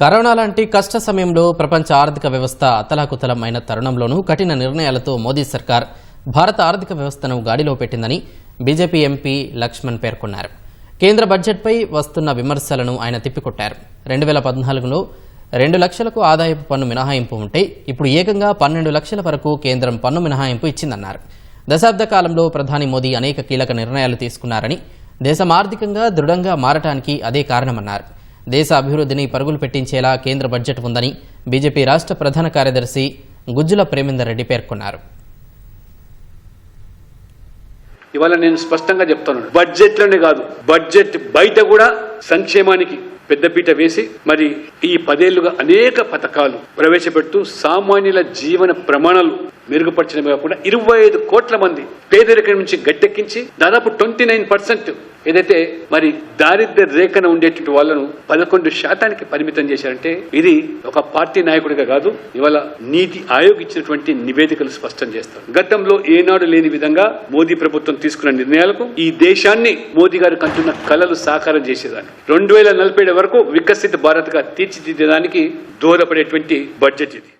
Corona లాంటి కష్ట సమయంలో ప్రపంచ ఆర్థిక వ్యవస్థ అతలాకుతలం అయిన తరుణంలోనూ కఠిన నిర్ణయాలతో మోదీ సర్కార్ భారత ఆర్థిక వ్యవస్థను గాడిలో పెట్టిందని బీజేపీ ఎంపీ లక్ష్మణ్ పేర్కొన్నారు. కేంద్ర బడ్జెట్పై వస్తున్న విమర్శలను ఆయన తిప్పికొట్టారు. రెండు వేల పద్నాలుగులో రెండు లక్షలకు ఆదాయపు పన్ను మినహాయింపు ఉంటే ఇప్పుడు ఏకంగా పన్నెండు లక్షల వరకు కేంద్రం పన్ను మినహాయింపు ఇచ్చిందన్నారు. దశాబ్ద కాలంలో ప్రధాని మోదీ అనేక కీలక నిర్ణయాలు తీసుకున్నారని దేశం ఆర్థికంగా దృఢంగా మారటానికి అదే కారణమన్నారు. దేశ అభివృద్ధిని పరుగులు పెట్టించేలా కేంద్ర బడ్జెట్ ఉందని బీజేపీ రాష్ట్ర ప్రధాన కార్యదర్శి గుజ్జుల ప్రేమేందర్ రెడ్డి పేర్కొన్నారు. ఇవాళ నేను స్పష్టంగా చెప్తాను. బడ్జెట్లోనే కాదు బడ్జెట్ బయట కూడా సంక్షేమానికి పెద్దపీట వేసి మరి ఈ పదేళ్ళుగా అనేక పథకాలు ప్రవేశపెడుతూ సామాన్యుల జీవన ప్రమాణాలు మెరుగుపరచడమే కాకుండా ఇరవై ఐదు కోట్ల మంది పేదరికం నుంచి గట్టెక్కించి దాదాపు ట్వంటీ నైన్ పర్సెంట్ ఏదైతే మరి దారిద్ర్య రేఖన ఉండేటువంటి వాళ్ళను పదకొండు శాతానికి పరిమితం చేశారంటే ఇది ఒక పార్టీ నాయకుడిగా కాదు ఇవాళ నీతి ఆయోగ్ ఇచ్చినటువంటి నివేదికలు స్పష్టం చేస్తారు గతంలో ఏనాడు లేని విధంగా మోదీ ప్రభుత్వం తీసుకున్న నిర్ణయాలకు ఈ దేశాన్ని మోదీ గారు కంటున్న కళలు సాకారం చేసేదాన్ని. రెండు వేల నలభై వరకు వికసిత భారత్గా తీర్చిదిద్దడానికి బడ్జెట్ ఇది.